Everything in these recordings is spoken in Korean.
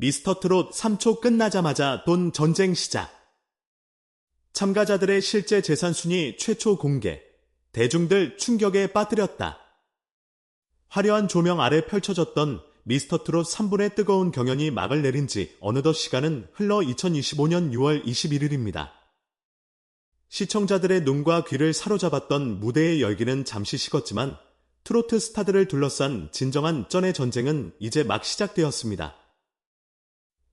미스터 트롯 3초 끝나자마자 돈 전쟁 시작. 참가자들의 실제 재산 순위 최초 공개. 대중들 충격에 빠뜨렸다. 화려한 조명 아래 펼쳐졌던 미스터 트롯 3분의 뜨거운 경연이 막을 내린 지 어느덧 시간은 흘러 2025년 6월 21일입니다. 시청자들의 눈과 귀를 사로잡았던 무대의 열기는 잠시 식었지만 트로트 스타들을 둘러싼 진정한 쩐의 전쟁은 이제 막 시작되었습니다.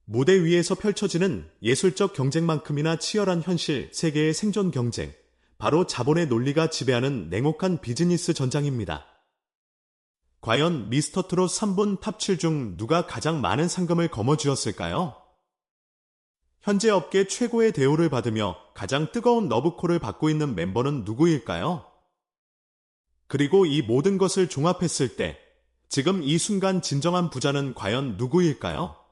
무대 위에서 펼쳐지는 예술적 경쟁만큼이나 치열한 현실 세계의 생존 경쟁, 바로 자본의 논리가 지배하는 냉혹한 비즈니스 전장입니다. 과연 미스터 트롯 3분 탑7 중 누가 가장 많은 상금을 거머쥐었을까요? 현재 업계 최고의 대우를 받으며 가장 뜨거운 러브콜을 받고 있는 멤버는 누구일까요? 그리고 이 모든 것을 종합했을 때 지금 이 순간 진정한 부자는 과연 누구일까요?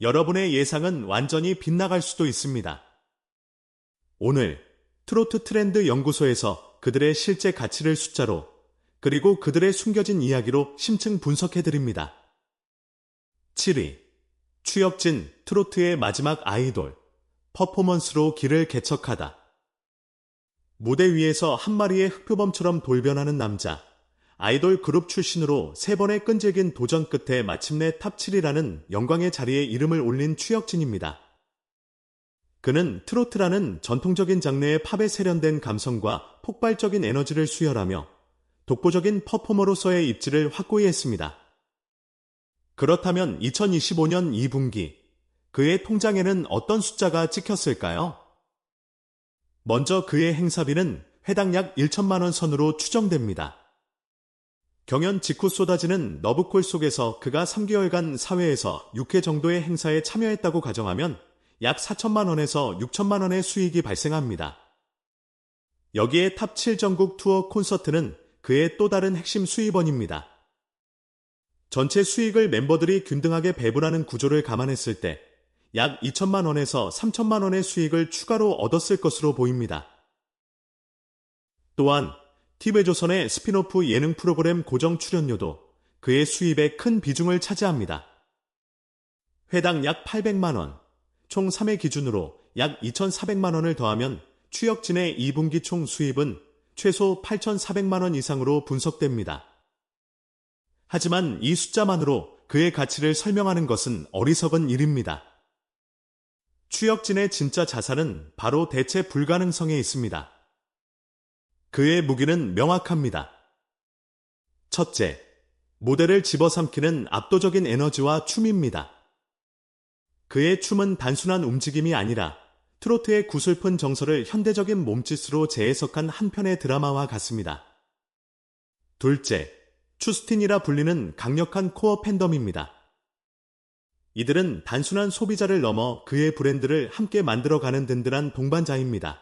여러분의 예상은 완전히 빗나갈 수도 있습니다. 오늘 트로트 트렌드 연구소에서 그들의 실제 가치를 숫자로 그리고 그들의 숨겨진 이야기로 심층 분석해 드립니다. 7위. 추혁진 트로트의 마지막 아이돌. 퍼포먼스로 길을 개척하다. 무대 위에서 한 마리의 흑표범처럼 돌변하는 남자. 아이돌 그룹 출신으로 세 번의 끈질긴 도전 끝에 마침내 탑 7이라는 영광의 자리에 이름을 올린 추혁진입니다. 그는 트로트라는 전통적인 장르의 팝에 세련된 감성과 폭발적인 에너지를 수혈하며 독보적인 퍼포머로서의 입지를 확고히 했습니다. 그렇다면 2025년 2분기 그의 통장에는 어떤 숫자가 찍혔을까요? 먼저 그의 행사비는 회당 약 1천만 원 선으로 추정됩니다. 경연 직후 쏟아지는 너브콜 속에서 그가 3개월간 사회에서 6회 정도의 행사에 참여했다고 가정하면 약 4천만 원에서 6천만 원의 수익이 발생합니다. 여기에 탑 7 전국 투어 콘서트는 그의 또 다른 핵심 수입원입니다. 전체 수익을 멤버들이 균등하게 배분하는 구조를 감안했을 때 약 2천만 원에서 3천만 원의 수익을 추가로 얻었을 것으로 보입니다. 또한 TV조선의 스피노프 예능 프로그램 고정 출연료도 그의 수입의 큰 비중을 차지합니다. 회당 약 800만 원, 총 3회 기준으로 약 2,400만 원을 더하면 추혁진의 2분기 총 수입은 최소 8,400만 원 이상으로 분석됩니다. 하지만 이 숫자만으로 그의 가치를 설명하는 것은 어리석은 일입니다. 추혁진의 진짜 자산은 바로 대체 불가능성에 있습니다. 그의 무기는 명확합니다. 첫째, 모델을 집어삼키는 압도적인 에너지와 춤입니다. 그의 춤은 단순한 움직임이 아니라 트로트의 구슬픈 정서를 현대적인 몸짓으로 재해석한 한 편의 드라마와 같습니다. 둘째, 추스틴이라 불리는 강력한 코어 팬덤입니다. 이들은 단순한 소비자를 넘어 그의 브랜드를 함께 만들어가는 든든한 동반자입니다.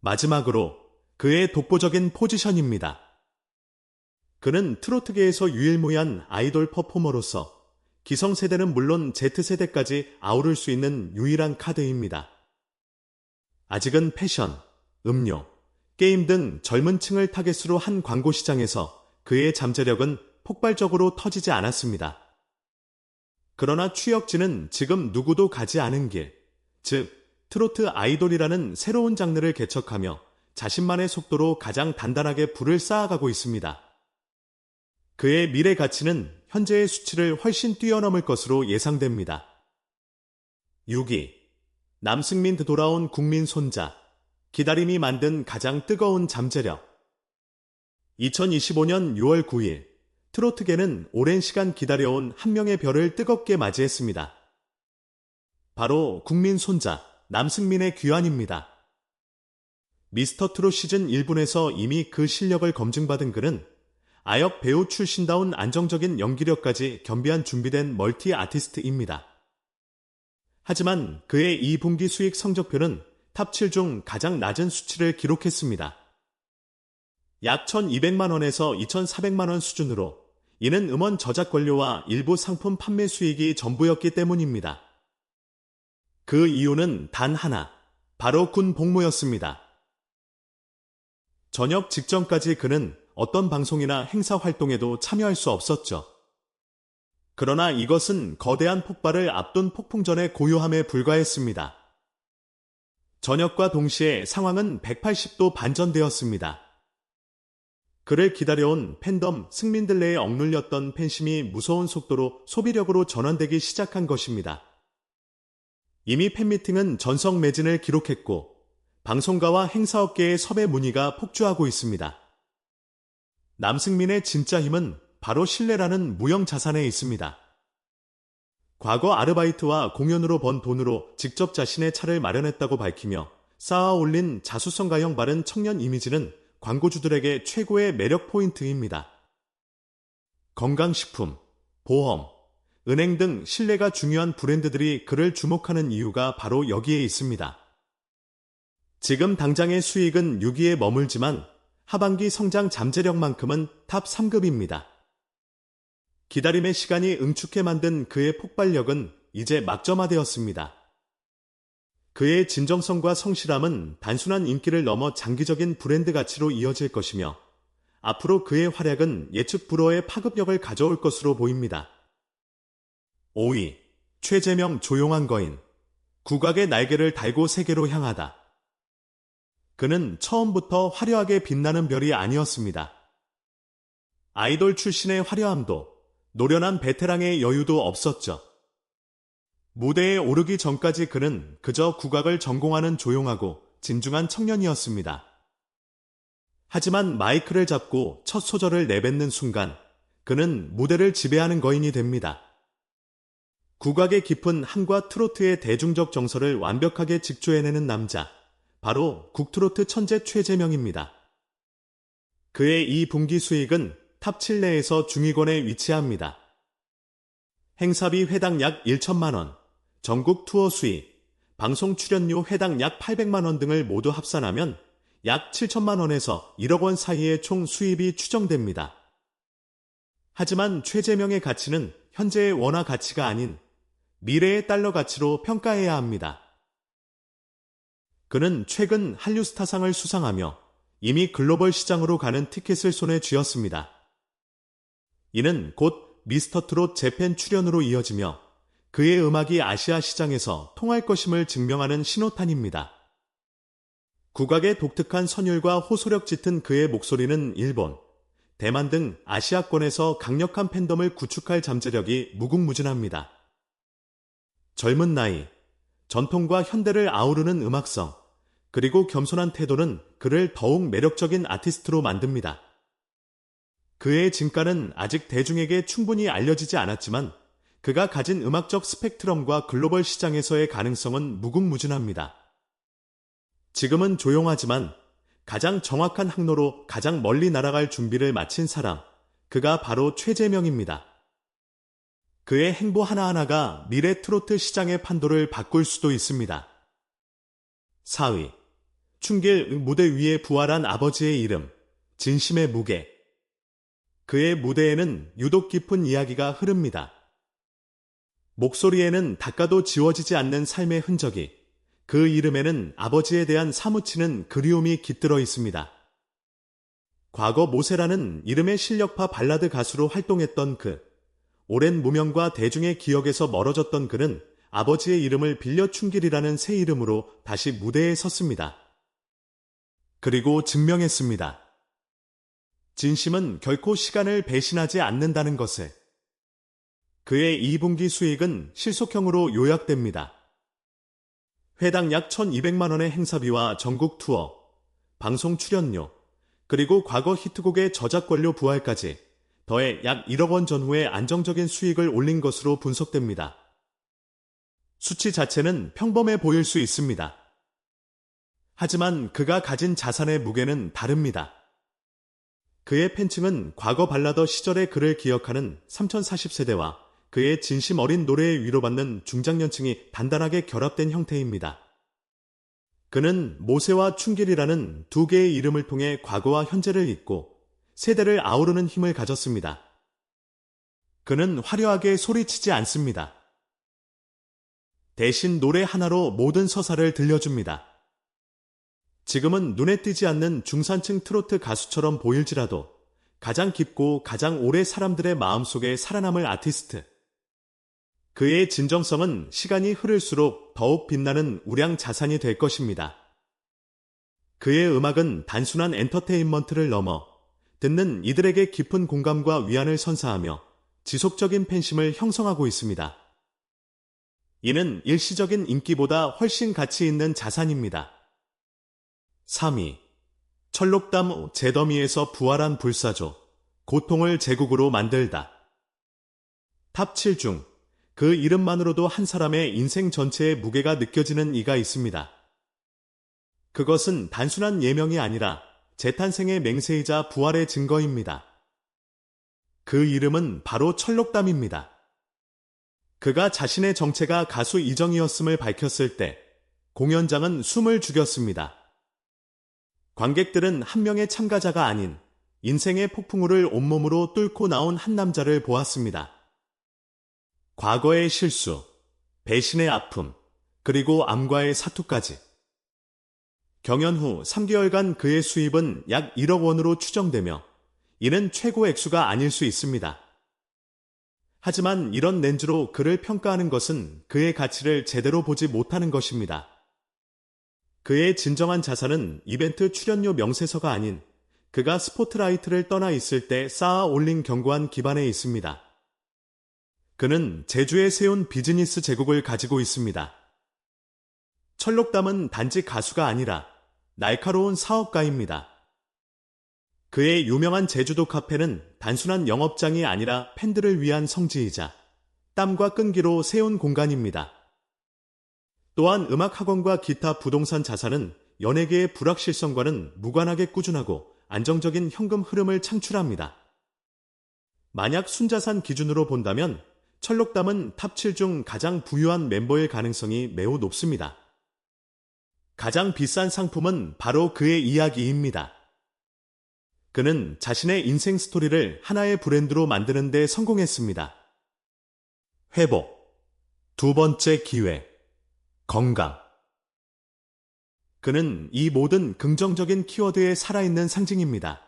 마지막으로 그의 독보적인 포지션입니다. 그는 트로트계에서 유일무이한 아이돌 퍼포머로서 기성세대는 물론 Z세대까지 아우를 수 있는 유일한 카드입니다. 아직은 패션, 음료, 게임 등 젊은 층을 타겟으로 한 광고 시장에서 그의 잠재력은 폭발적으로 터지지 않았습니다. 그러나 추혁진은 지금 누구도 가지 않은 길, 즉, 트로트 아이돌이라는 새로운 장르를 개척하며 자신만의 속도로 가장 단단하게 불을 쌓아가고 있습니다. 그의 미래 가치는 현재의 수치를 훨씬 뛰어넘을 것으로 예상됩니다. 6위. 남승민 돌아온 국민 손자. 기다림이 만든 가장 뜨거운 잠재력. 2025년 6월 9일 트로트계는 오랜 시간 기다려온 한 명의 별을 뜨겁게 맞이했습니다. 바로 국민 손자 남승민의 귀환입니다. 미스터 트롯 시즌 1분에서 이미 그 실력을 검증받은 그는 아역 배우 출신다운 안정적인 연기력까지 겸비한 준비된 멀티 아티스트입니다. 하지만 그의 2분기 수익 성적표는 탑 7 중 가장 낮은 수치를 기록했습니다. 약 1200만 원에서 2400만 원 수준으로 이는 음원 저작 권료와 일부 상품 판매 수익이 전부였기 때문입니다. 그 이유는 단 하나, 바로 군 복무였습니다. 저녁 직전까지 그는 어떤 방송이나 행사 활동에도 참여할 수 없었죠. 그러나 이것은 거대한 폭발을 앞둔 폭풍전의 고요함에 불과했습니다. 저녁과 동시에 상황은 180도 반전되었습니다. 그를 기다려온 팬덤 승민들 내에 억눌렸던 팬심이 무서운 속도로 소비력으로 전환되기 시작한 것입니다. 이미 팬미팅은 전성 매진을 기록했고 방송가와 행사업계의 섭외 문의가 폭주하고 있습니다. 남승민의 진짜 힘은 바로 신뢰라는 무형 자산에 있습니다. 과거 아르바이트와 공연으로 번 돈으로 직접 자신의 차를 마련했다고 밝히며 쌓아 올린 자수성가형 바른 청년 이미지는 광고주들에게 최고의 매력 포인트입니다. 건강식품, 보험, 은행 등 신뢰가 중요한 브랜드들이 그를 주목하는 이유가 바로 여기에 있습니다. 지금 당장의 수익은 6위에 머물지만 하반기 성장 잠재력만큼은 탑 3급입니다. 기다림의 시간이 응축해 만든 그의 폭발력은 이제 막점화되었습니다. 그의 진정성과 성실함은 단순한 인기를 넘어 장기적인 브랜드 가치로 이어질 것이며 앞으로 그의 활약은 예측 불허의 파급력을 가져올 것으로 보입니다. 5위 최재명 조용한 거인 국악의 날개를 달고 세계로 향하다. 그는 처음부터 화려하게 빛나는 별이 아니었습니다. 아이돌 출신의 화려함도 노련한 베테랑의 여유도 없었죠. 무대에 오르기 전까지 그는 그저 국악을 전공하는 조용하고 진중한 청년이었습니다. 하지만 마이크를 잡고 첫 소절을 내뱉는 순간 그는 무대를 지배하는 거인이 됩니다. 국악의 깊은 한과 트로트의 대중적 정서를 완벽하게 직조해내는 남자, 바로 국트로트 천재 최재명입니다. 그의 이 분기 수익은 탑 7 내에서 중위권에 위치합니다. 행사비 회당 약 1천만 원, 전국 투어 수익, 방송 출연료 회당 약 800만 원 등을 모두 합산하면 약 7천만 원에서 1억 원 사이의 총 수입이 추정됩니다. 하지만 최재명의 가치는 현재의 원화 가치가 아닌 미래의 달러 가치로 평가해야 합니다. 그는 최근 한류스타상을 수상하며 이미 글로벌 시장으로 가는 티켓을 손에 쥐었습니다. 이는 곧 미스터 트롯 재팬 출연으로 이어지며 그의 음악이 아시아 시장에서 통할 것임을 증명하는 신호탄입니다. 국악의 독특한 선율과 호소력 짙은 그의 목소리는 일본, 대만 등 아시아권에서 강력한 팬덤을 구축할 잠재력이 무궁무진합니다. 젊은 나이, 전통과 현대를 아우르는 음악성, 그리고 겸손한 태도는 그를 더욱 매력적인 아티스트로 만듭니다. 그의 진가는 아직 대중에게 충분히 알려지지 않았지만 그가 가진 음악적 스펙트럼과 글로벌 시장에서의 가능성은 무궁무진합니다. 지금은 조용하지만 가장 정확한 항로로 가장 멀리 날아갈 준비를 마친 사람, 그가 바로 최재명입니다. 그의 행보 하나하나가 미래 트로트 시장의 판도를 바꿀 수도 있습니다. 4위. 충길 무대 위에 부활한 아버지의 이름, 진심의 무게. 그의 무대에는 유독 깊은 이야기가 흐릅니다. 목소리에는 닦아도 지워지지 않는 삶의 흔적이, 그 이름에는 아버지에 대한 사무치는 그리움이 깃들어 있습니다. 과거 모세라는 이름의 실력파 발라드 가수로 활동했던 그, 오랜 무명과 대중의 기억에서 멀어졌던 그는 아버지의 이름을 빌려 충길이라는 새 이름으로 다시 무대에 섰습니다. 그리고 증명했습니다. 진심은 결코 시간을 배신하지 않는다는 것을. 그의 2분기 수익은 실속형으로 요약됩니다. 회당 약 1200만 원의 행사비와 전국 투어, 방송 출연료, 그리고 과거 히트곡의 저작권료 부활까지 더해 약 1억 원 전후에 안정적인 수익을 올린 것으로 분석됩니다. 수치 자체는 평범해 보일 수 있습니다. 하지만 그가 가진 자산의 무게는 다릅니다. 그의 팬층은 과거 발라더 시절의 그를 기억하는 3040세대와 그의 진심 어린 노래에 위로받는 중장년층이 단단하게 결합된 형태입니다. 그는 모세와 충길이라는 두 개의 이름을 통해 과거와 현재를 잇고 세대를 아우르는 힘을 가졌습니다. 그는 화려하게 소리치지 않습니다. 대신 노래 하나로 모든 서사를 들려줍니다. 지금은 눈에 띄지 않는 중산층 트로트 가수처럼 보일지라도 가장 깊고 가장 오래 사람들의 마음속에 살아남을 아티스트, 그의 진정성은 시간이 흐를수록 더욱 빛나는 우량 자산이 될 것입니다. 그의 음악은 단순한 엔터테인먼트를 넘어 듣는 이들에게 깊은 공감과 위안을 선사하며 지속적인 팬심을 형성하고 있습니다. 이는 일시적인 인기보다 훨씬 가치 있는 자산입니다. 3위. 철록담 제더미에서 부활한 불사조. 고통을 제국으로 만들다. 탑 7중 그 이름만으로도 한 사람의 인생 전체의 무게가 느껴지는 이가 있습니다. 그것은 단순한 예명이 아니라 재탄생의 맹세이자 부활의 증거입니다. 그 이름은 바로 철록담입니다. 그가 자신의 정체가 가수 이정이었음을 밝혔을 때 공연장은 숨을 죽였습니다. 관객들은 한 명의 참가자가 아닌 인생의 폭풍우를 온몸으로 뚫고 나온 한 남자를 보았습니다. 과거의 실수, 배신의 아픔, 그리고 암과의 사투까지. 경연 후 3개월간 그의 수입은 약 1억 원으로 추정되며 이는 최고 액수가 아닐 수 있습니다. 하지만 이런 렌즈로 그를 평가하는 것은 그의 가치를 제대로 보지 못하는 것입니다. 그의 진정한 자산은 이벤트 출연료 명세서가 아닌 그가 스포트라이트를 떠나 있을 때 쌓아 올린 견고한 기반에 있습니다. 그는 제주에 세운 비즈니스 제국을 가지고 있습니다. 철록담은 단지 가수가 아니라 날카로운 사업가입니다. 그의 유명한 제주도 카페는 단순한 영업장이 아니라 팬들을 위한 성지이자 땀과 끈기로 세운 공간입니다. 또한 음악학원과 기타 부동산 자산은 연예계의 불확실성과는 무관하게 꾸준하고 안정적인 현금 흐름을 창출합니다. 만약 순자산 기준으로 본다면 철록담은 탑 7 중 가장 부유한 멤버일 가능성이 매우 높습니다. 가장 비싼 상품은 바로 그의 이야기입니다. 그는 자신의 인생 스토리를 하나의 브랜드로 만드는 데 성공했습니다. 회복. 두 번째 기회. 건강. 그는 이 모든 긍정적인 키워드에 살아있는 상징입니다.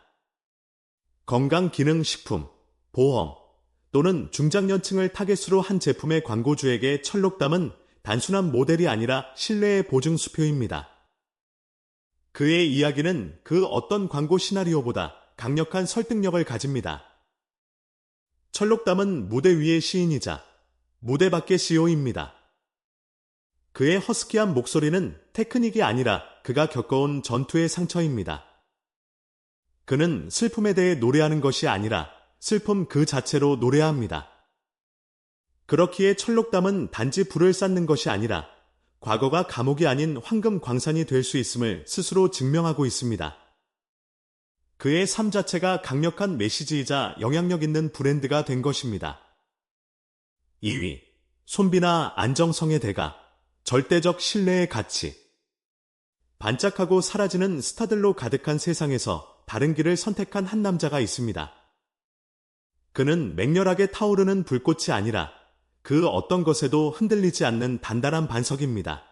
건강 기능 식품, 보험, 또는 중장년층을 타겟으로 한 제품의 광고주에게 철록담은 단순한 모델이 아니라 신뢰의 보증 수표입니다. 그의 이야기는 그 어떤 광고 시나리오보다 강력한 설득력을 가집니다. 철록담은 무대 위의 시인이자 무대 밖의 CEO입니다. 그의 허스키한 목소리는 테크닉이 아니라 그가 겪어온 전투의 상처입니다. 그는 슬픔에 대해 노래하는 것이 아니라 슬픔 그 자체로 노래합니다. 그렇기에 철록담은 단지 불을 쌓는 것이 아니라 과거가 감옥이 아닌 황금 광산이 될 수 있음을 스스로 증명하고 있습니다. 그의 삶 자체가 강력한 메시지이자 영향력 있는 브랜드가 된 것입니다. 2위. 손비나 안정성의 대가. 절대적 신뢰의 가치. 반짝하고 사라지는 스타들로 가득한 세상에서 다른 길을 선택한 한 남자가 있습니다. 그는 맹렬하게 타오르는 불꽃이 아니라 그 어떤 것에도 흔들리지 않는 단단한 반석입니다.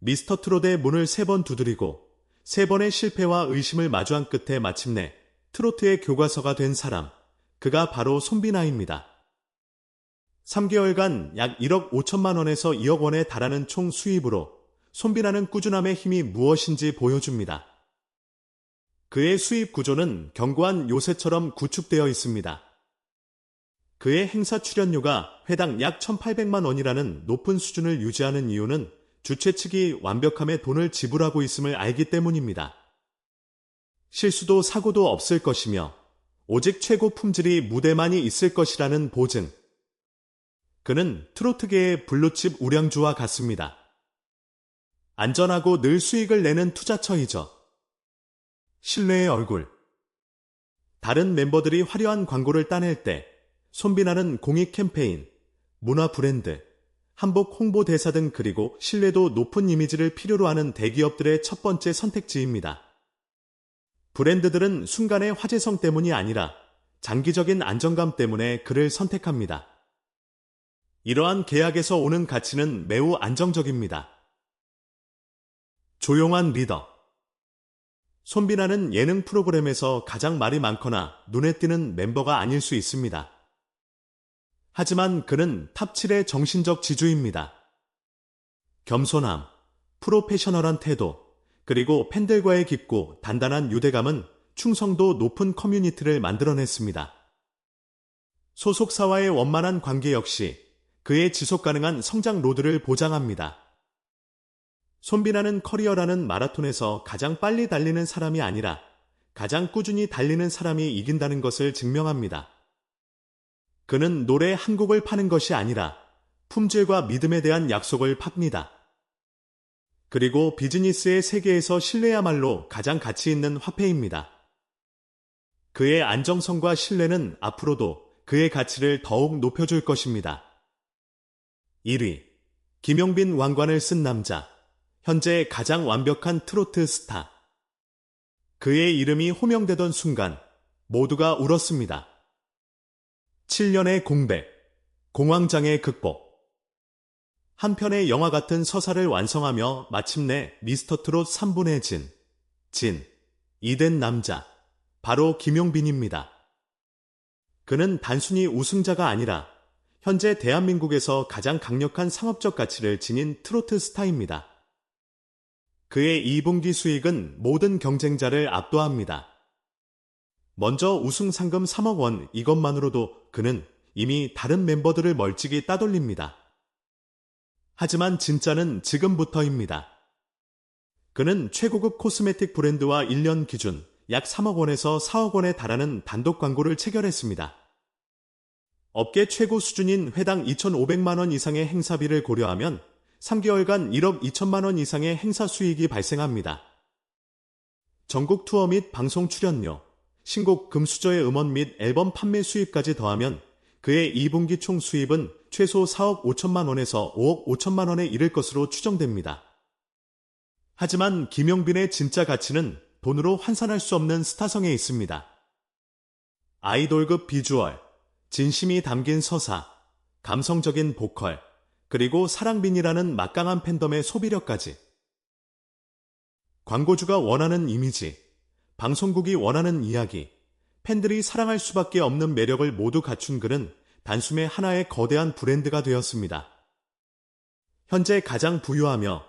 미스터 트롯의 문을 세 번 두드리고 세 번의 실패와 의심을 마주한 끝에 마침내 트로트의 교과서가 된 사람, 그가 바로 손비나입니다. 3개월간 약 1억 5천만 원에서 2억 원에 달하는 총 수입으로 손비나는 꾸준함의 힘이 무엇인지 보여줍니다. 그의 수입 구조는 견고한 요새처럼 구축되어 있습니다. 그의 행사 출연료가 회당 약 1,800만 원이라는 높은 수준을 유지하는 이유는 주최 측이 완벽함에 돈을 지불하고 있음을 알기 때문입니다. 실수도 사고도 없을 것이며 오직 최고 품질이 무대만이 있을 것이라는 보증. 그는 트로트계의 블루칩 우량주와 같습니다. 안전하고 늘 수익을 내는 투자처이죠. 신뢰의 얼굴. 다른 멤버들이 화려한 광고를 따낼 때 손비나는 공익 캠페인, 문화 브랜드, 한복 홍보 대사 등 그리고 신뢰도 높은 이미지를 필요로 하는 대기업들의 첫 번째 선택지입니다. 브랜드들은 순간의 화제성 때문이 아니라 장기적인 안정감 때문에 그를 선택합니다. 이러한 계약에서 오는 가치는 매우 안정적입니다. 조용한 리더. 손비나는 예능 프로그램에서 가장 말이 많거나 눈에 띄는 멤버가 아닐 수 있습니다. 하지만 그는 탑7의 정신적 지주입니다. 겸손함, 프로페셔널한 태도, 그리고 팬들과의 깊고 단단한 유대감은 충성도 높은 커뮤니티를 만들어냈습니다. 소속사와의 원만한 관계 역시 그의 지속 가능한 성장 로드를 보장합니다. 손비나는 커리어라는 마라톤에서 가장 빨리 달리는 사람이 아니라 가장 꾸준히 달리는 사람이 이긴다는 것을 증명합니다. 그는 노래 한 곡을 파는 것이 아니라 품질과 믿음에 대한 약속을 팝니다. 그리고 비즈니스의 세계에서 신뢰야말로 가장 가치 있는 화폐입니다. 그의 안정성과 신뢰는 앞으로도 그의 가치를 더욱 높여줄 것입니다. 1위. 김용빈 왕관을 쓴 남자. 현재 가장 완벽한 트로트 스타. 그의 이름이 호명되던 순간 모두가 울었습니다. 7년의 공백, 공황장애 극복. 한 편의 영화 같은 서사를 완성하며 마침내 미스터 트롯 3분의 진, 진, 이된 남자, 바로 김용빈입니다. 그는 단순히 우승자가 아니라 현재 대한민국에서 가장 강력한 상업적 가치를 지닌 트로트 스타입니다. 그의 2분기 수익은 모든 경쟁자를 압도합니다. 먼저 우승 상금 3억 원 이것만으로도 그는 이미 다른 멤버들을 멀찍이 따돌립니다. 하지만 진짜는 지금부터입니다. 그는 최고급 코스메틱 브랜드와 1년 기준 약 3억 원에서 4억 원에 달하는 단독 광고를 체결했습니다. 업계 최고 수준인 회당 2,500만 원 이상의 행사비를 고려하면 3개월간 1억 2천만 원 이상의 행사 수익이 발생합니다. 전국 투어 및 방송 출연료, 신곡 금수저의 음원 및 앨범 판매 수입까지 더하면 그의 2분기 총 수입은 최소 4억 5천만 원에서 5억 5천만 원에 이를 것으로 추정됩니다. 하지만 김용빈의 진짜 가치는 돈으로 환산할 수 없는 스타성에 있습니다. 아이돌급 비주얼, 진심이 담긴 서사, 감성적인 보컬, 그리고 사랑빈이라는 막강한 팬덤의 소비력까지. 광고주가 원하는 이미지, 방송국이 원하는 이야기, 팬들이 사랑할 수밖에 없는 매력을 모두 갖춘 그는 단숨에 하나의 거대한 브랜드가 되었습니다. 현재 가장 부유하며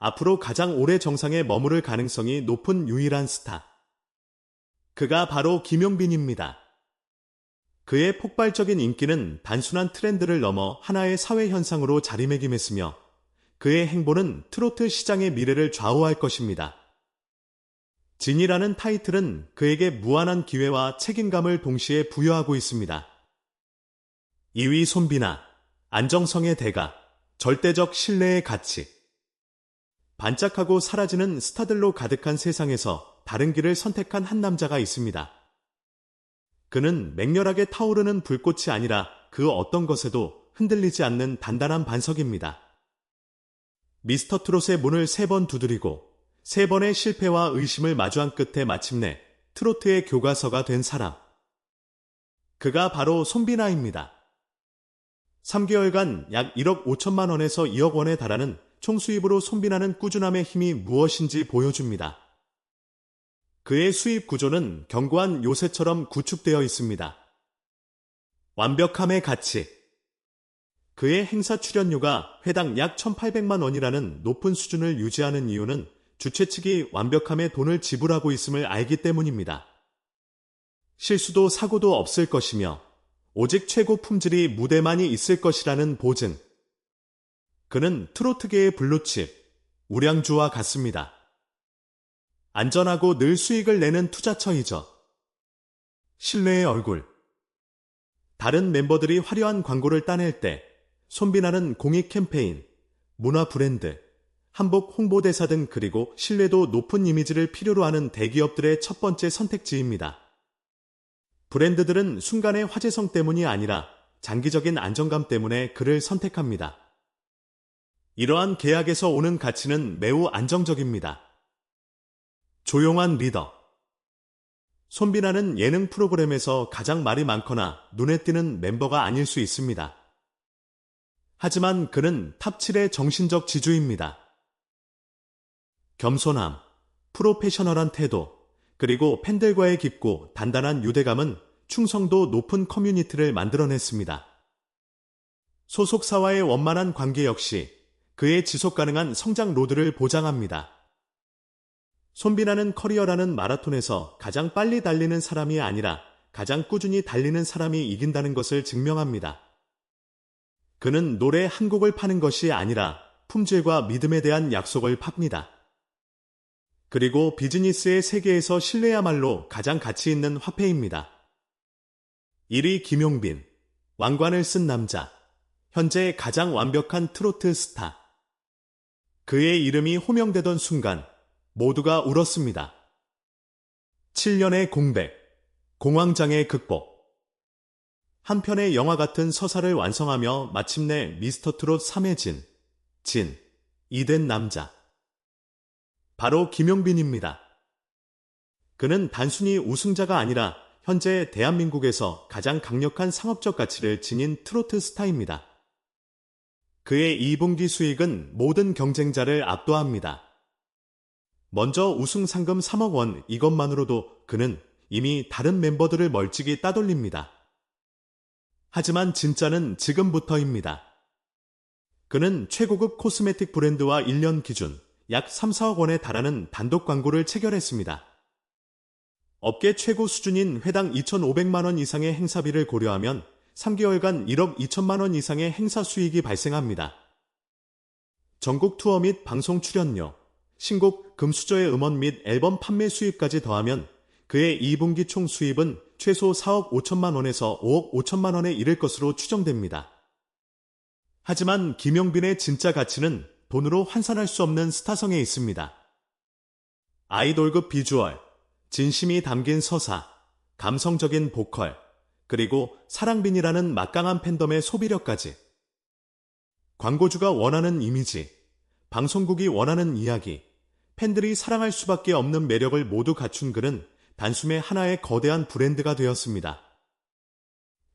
앞으로 가장 오래 정상에 머무를 가능성이 높은 유일한 스타. 그가 바로 김용빈입니다. 그의 폭발적인 인기는 단순한 트렌드를 넘어 하나의 사회 현상으로 자리매김했으며 그의 행보는 트로트 시장의 미래를 좌우할 것입니다. 진이라는 타이틀은 그에게 무한한 기회와 책임감을 동시에 부여하고 있습니다. 2위 손비나, 안정성의 대가, 절대적 신뢰의 가치. 반짝하고 사라지는 스타들로 가득한 세상에서 다른 길을 선택한 한 남자가 있습니다. 그는 맹렬하게 타오르는 불꽃이 아니라 그 어떤 것에도 흔들리지 않는 단단한 반석입니다. 미스터 트롯의 문을 세 번 두드리고 세 번의 실패와 의심을 마주한 끝에 마침내 트로트의 교과서가 된 사람. 그가 바로 손비나입니다. 3개월간 약 1억 5천만 원에서 2억 원에 달하는 총수입으로 손비나는 꾸준함의 힘이 무엇인지 보여줍니다. 그의 수입 구조는 견고한 요새처럼 구축되어 있습니다. 완벽함의 가치. 그의 행사 출연료가 회당 약 1,800만 원이라는 높은 수준을 유지하는 이유는 주최 측이 완벽함에 돈을 지불하고 있음을 알기 때문입니다. 실수도 사고도 없을 것이며 오직 최고 품질이 무대만이 있을 것이라는 보증. 그는 트로트계의 블루칩, 우량주와 같습니다. 안전하고 늘 수익을 내는 투자처이죠. 신뢰의 얼굴. 다른 멤버들이 화려한 광고를 따낼 때 손비나는 공익 캠페인, 문화 브랜드, 한복 홍보대사 등 그리고 신뢰도 높은 이미지를 필요로 하는 대기업들의 첫 번째 선택지입니다. 브랜드들은 순간의 화제성 때문이 아니라 장기적인 안정감 때문에 그를 선택합니다. 이러한 계약에서 오는 가치는 매우 안정적입니다. 조용한 리더. 손비나는 예능 프로그램에서 가장 말이 많거나 눈에 띄는 멤버가 아닐 수 있습니다. 하지만 그는 탑 7의 정신적 지주입니다. 겸손함, 프로페셔널한 태도, 그리고 팬들과의 깊고 단단한 유대감은 충성도 높은 커뮤니티를 만들어냈습니다. 소속사와의 원만한 관계 역시 그의 지속 가능한 성장 로드를 보장합니다. 손비나는 커리어라는 마라톤에서 가장 빨리 달리는 사람이 아니라 가장 꾸준히 달리는 사람이 이긴다는 것을 증명합니다. 그는 노래 한 곡을 파는 것이 아니라 품질과 믿음에 대한 약속을 팝니다. 그리고 비즈니스의 세계에서 신뢰야말로 가장 가치 있는 화폐입니다. 1위 김용빈, 왕관을 쓴 남자, 현재 가장 완벽한 트로트 스타. 그의 이름이 호명되던 순간 모두가 울었습니다. 7년의 공백, 공황장애 극복. 한 편의 영화 같은 서사를 완성하며 마침내 미스터 트롯 3회 진, 진, 이된 남자. 바로 김용빈입니다. 그는 단순히 우승자가 아니라 현재 대한민국에서 가장 강력한 상업적 가치를 지닌 트로트 스타입니다. 그의 2분기 수익은 모든 경쟁자를 압도합니다. 먼저 우승 상금 3억 원 이것만으로도 그는 이미 다른 멤버들을 멀찍이 따돌립니다. 하지만 진짜는 지금부터입니다. 그는 최고급 코스메틱 브랜드와 1년 기준 약 3, 4억 원에 달하는 단독 광고를 체결했습니다. 업계 최고 수준인 회당 2,500만 원 이상의 행사비를 고려하면 3개월간 1억 2천만 원 이상의 행사 수익이 발생합니다. 전국 투어 및 방송 출연료, 신곡 금수저의 음원 및 앨범 판매 수입까지 더하면 그의 2분기 총 수입은 최소 4억 5천만 원에서 5억 5천만 원에 이를 것으로 추정됩니다. 하지만 김용빈의 진짜 가치는 돈으로 환산할 수 없는 스타성에 있습니다. 아이돌급 비주얼, 진심이 담긴 서사, 감성적인 보컬, 그리고 사랑빈이라는 막강한 팬덤의 소비력까지. 광고주가 원하는 이미지, 방송국이 원하는 이야기, 팬들이 사랑할 수밖에 없는 매력을 모두 갖춘 그는 단숨에 하나의 거대한 브랜드가 되었습니다.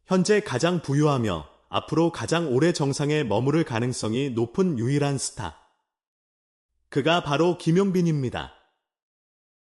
현재 가장 부유하며 앞으로 가장 오래 정상에 머무를 가능성이 높은 유일한 스타. 그가 바로 김용빈입니다.